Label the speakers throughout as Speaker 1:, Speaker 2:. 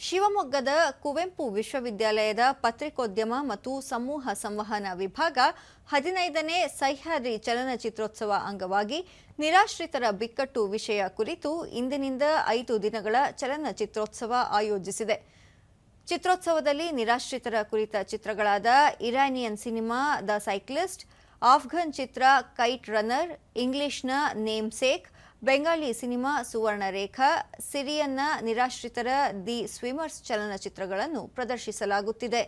Speaker 1: ಶಿವಮೊಗ್ಗದ ಕುವೆಂಪು ವಿಶ್ವವಿದ್ಯಾಲಯದ ಪತ್ರಿಕೋದ್ಯಮ ಮತ್ತು ಸಮೂಹ ಸಂವಹನ ವಿಭಾಗ ಹದಿನೈದನೇ ಸಹ್ಯಾದ್ರಿ ಚಲನಚಿತ್ರೋತ್ಸವ ಅಂಗವಾಗಿ ನಿರಾಶ್ರಿತರ ಬಿಕ್ಕಟ್ಟು ವಿಷಯ ಕುರಿತು ಇಂದಿನಿಂದ ಐದು ದಿನಗಳ ಚಲನಚಿತ್ರೋತ್ಸವ ಆಯೋಜಿಸಿದೆ. ಚಿತ್ರೋತ್ಸವದಲ್ಲಿ ನಿರಾಶ್ರಿತರ ಕುರಿತ ಚಿತ್ರಗಳಾದ Iranian cinema the cyclist, Afghan Chitra kite runner, ಇಂಗ್ಲಿಷ್ನ name sake Bengali cinema Suvarnarekha, ಸಿರಿಯನ್ನ ನಿರಾಶ್ರಿತರ ದಿ ಸ್ವಿಮರ್ಸ್ ಚಲನಚಿತ್ರಗಳನ್ನು ಪ್ರದರ್ಶಿಸಲಾಗುತ್ತಿದೆ.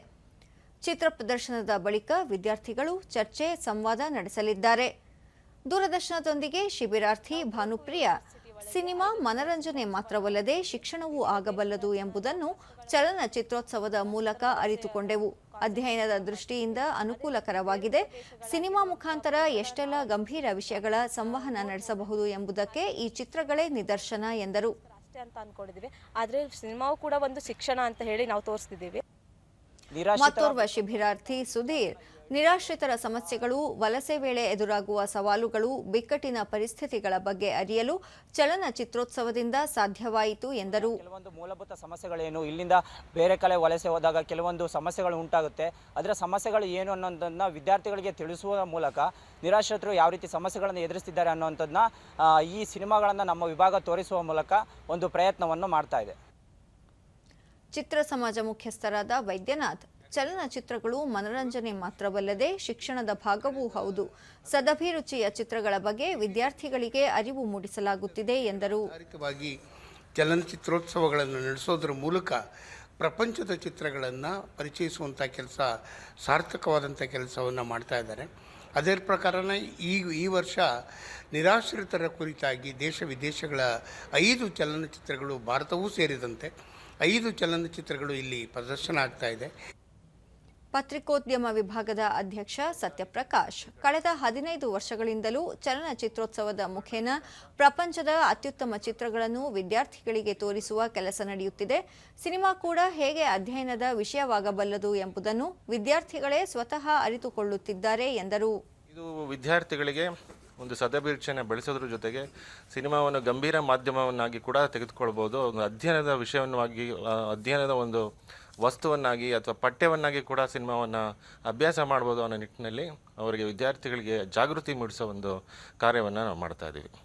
Speaker 1: ಚಿತ್ರ ಪ್ರದರ್ಶನದ ಬಳಿಕ ವಿದ್ಯಾರ್ಥಿಗಳು ಚರ್ಚೆ, ಸಂವಾದ ನಡೆಸಲಿದ್ದಾರೆ. ದೂರದರ್ಶನದೊಂದಿಗೆ ಶಿಬಿರಾರ್ಥಿ ಭಾನುಪ್ರಿಯ, ಸಿನಿಮಾ ಮನರಂಜನೆ ಮಾತ್ರವಲ್ಲದೆ ಶಿಕ್ಷಣವೂ ಆಗಬಲ್ಲದು ಎಂಬುದನ್ನು ಚಲನಚಿತ್ರೋತ್ಸವದ ಮೂಲಕ ಅರಿತುಕೊಂಡೆವು. ಅಧ್ಯಯನದ ದೃಷ್ಟಿಯಿಂದ ಅನುಕೂಲಕರವಾಗಿದೆ. ಸಿನಿಮಾ ಮುಖಾಂತರ ಎಷ್ಟೆಲ್ಲ ಗಂಭೀರ ವಿಷಯಗಳ ಸಂವಹನ ನಡೆಸಬಹುದು ಎಂಬುದಕ್ಕೆ ಈ ಚಿತ್ರಗಳೇ ನಿದರ್ಶನ ಎಂದರು.
Speaker 2: ಅಷ್ಟೇ ಅಂತ ಅನ್ಕೊಂಡಿದೀವಿ. ಆದ್ರೆ ಸಿನಿಮಾವು ಕೂಡ ಒಂದು ಶಿಕ್ಷಣ ಅಂತ ಹೇಳಿ ನಾವು ತೋರಿಸ್ತಿದ್ದೀವಿ
Speaker 1: ಮತ್ತೋರ್ವ ಶಿಬಿರಾರ್ಥಿ ಸುಧೀರ್. ನಿರಾಶ್ರಿತರ ಸಮಸ್ಯೆಗಳು ವಲಸೆ ವೇಳೆ ಎದುರಾಗುವ ಸವಾಲುಗಳು ಬಿಕ್ಕಟ್ಟಿನ ಪರಿಸ್ಥಿತಿಗಳ ಬಗ್ಗೆ ಅರಿಯಲು ಚಲನಚಿತ್ರೋತ್ಸವದಿಂದ ಸಾಧ್ಯವಾಯಿತು ಎಂದರು.
Speaker 3: ಕೆಲವೊಂದು ಮೂಲಭೂತ ಸಮಸ್ಯೆಗಳೇನು? ಇಲ್ಲಿಂದ ಬೇರೆ ಕಡೆ ವಲಸೆ ಹೋದಾಗ ಕೆಲವೊಂದು ಸಮಸ್ಯೆಗಳು ಉಂಟಾಗುತ್ತೆ. ಅದರ ಸಮಸ್ಯೆಗಳು ಏನು ಅನ್ನೋದನ್ನ ವಿದ್ಯಾರ್ಥಿಗಳಿಗೆ ತಿಳಿಸುವ ಮೂಲಕ ನಿರಾಶ್ರಿತರು ಯಾವ ರೀತಿ ಸಮಸ್ಯೆಗಳನ್ನು ಎದುರಿಸ್ತಿದ್ದಾರೆ ಅನ್ನೋಂಥದ್ದನ್ನ ಈ ಸಿನಿಮಾಗಳನ್ನು ನಮ್ಮ ವಿಭಾಗ ತೋರಿಸುವ ಮೂಲಕ ಒಂದು ಪ್ರಯತ್ನವನ್ನು ಮಾಡ್ತಾ ಇದೆ.
Speaker 1: ಚಿತ್ರ ಸಮಾಜ ಮುಖ್ಯಸ್ಥರಾದ ವೈದ್ಯನಾಥ್, ಚಲನಚಿತ್ರಗಳು ಮನರಂಜನೆ ಮಾತ್ರವಲ್ಲದೆ ಶಿಕ್ಷಣದ ಭಾಗವೂ ಹೌದು. ಸದಭಿರುಚಿಯ ಚಿತ್ರಗಳ ಬಗ್ಗೆ ವಿದ್ಯಾರ್ಥಿಗಳಿಗೆ ಅರಿವು ಮೂಡಿಸಲಾಗುತ್ತಿದೆ ಎಂದರು.
Speaker 4: ಚಲನಚಿತ್ರೋತ್ಸವಗಳನ್ನು ನಡೆಸೋದ್ರ ಮೂಲಕ ಪ್ರಪಂಚದ ಚಿತ್ರಗಳನ್ನು ಪರಿಚಯಿಸುವಂಥ ಕೆಲಸ ಸಾರ್ಥಕವಾದಂಥ ಕೆಲಸವನ್ನು ಮಾಡ್ತಾ ಇದ್ದಾರೆ. ಅದೇ ಪ್ರಕಾರನೇ ಈ ಈ ವರ್ಷ ನಿರಾಶ್ರಿತರ ಕುರಿತಾಗಿ ದೇಶ ವಿದೇಶಗಳ ಐದು ಚಲನಚಿತ್ರಗಳು ಭಾರತವೂ ಸೇರಿದಂತೆ ಐದು ಚಲನಚಿತ್ರಗಳು ಇಲ್ಲಿ ಪ್ರದರ್ಶನ ಆಗ್ತಾ ಇದೆ.
Speaker 1: ಪತ್ರಿಕೋದ್ಯಮ ವಿಭಾಗದ ಅಧ್ಯಕ್ಷ ಸತ್ಯಪ್ರಕಾಶ್ ಕಳೆದ ಹದಿನೈದು ವರ್ಷಗಳಿಂದಲೂ ಚಲನಚಿತ್ರೋತ್ಸವದ ಮುಖೇನ ಪ್ರಪಂಚದ ಅತ್ಯುತ್ತಮ ಚಿತ್ರಗಳನ್ನು ವಿದ್ಯಾರ್ಥಿಗಳಿಗೆ ತೋರಿಸುವ ಕೆಲಸ ನಡೆಯುತ್ತಿದೆ. ಸಿನಿಮಾ ಕೂಡ ಹೇಗೆ ಅಧ್ಯಯನದ ವಿಷಯವಾಗಬಲ್ಲದು ಎಂಬುದನ್ನು ವಿದ್ಯಾರ್ಥಿಗಳೇ ಸ್ವತಃ ಅರಿತುಕೊಳ್ಳುತ್ತಿದ್ದಾರೆ ಎಂದರು.
Speaker 5: ಇದು ವಿದ್ಯಾರ್ಥಿಗಳಿಗೆ ಒಂದು ಸದಭಿರುಚಿಯನ್ನು ಬೆಳೆಸೋದ್ರ ಜೊತೆಗೆ ಸಿನಿಮಾವನ್ನು ಗಂಭೀರ ಮಾಧ್ಯಮವನ್ನಾಗಿ ಕೂಡ ತೆಗೆದುಕೊಳ್ಬೋದು. ಒಂದು ಅಧ್ಯಯನದ ವಿಷಯವನ್ನಾಗಿ ಅಧ್ಯಯನದ ಒಂದು ವಸ್ತುವನ್ನಾಗಿ ಅಥವಾ ಪಠ್ಯವನ್ನಾಗಿ ಕೂಡ ಸಿನಿಮಾವನ್ನು ಅಭ್ಯಾಸ ಮಾಡ್ಬೋದು ಅನ್ನೋ ನಿಟ್ಟಿನಲ್ಲಿ ಅವರಿಗೆ ವಿದ್ಯಾರ್ಥಿಗಳಿಗೆ ಜಾಗೃತಿ ಮೂಡಿಸೋ ಒಂದು ಕಾರ್ಯವನ್ನು ನಾವು ಮಾಡ್ತಾ ಇದ್ದೀವಿ.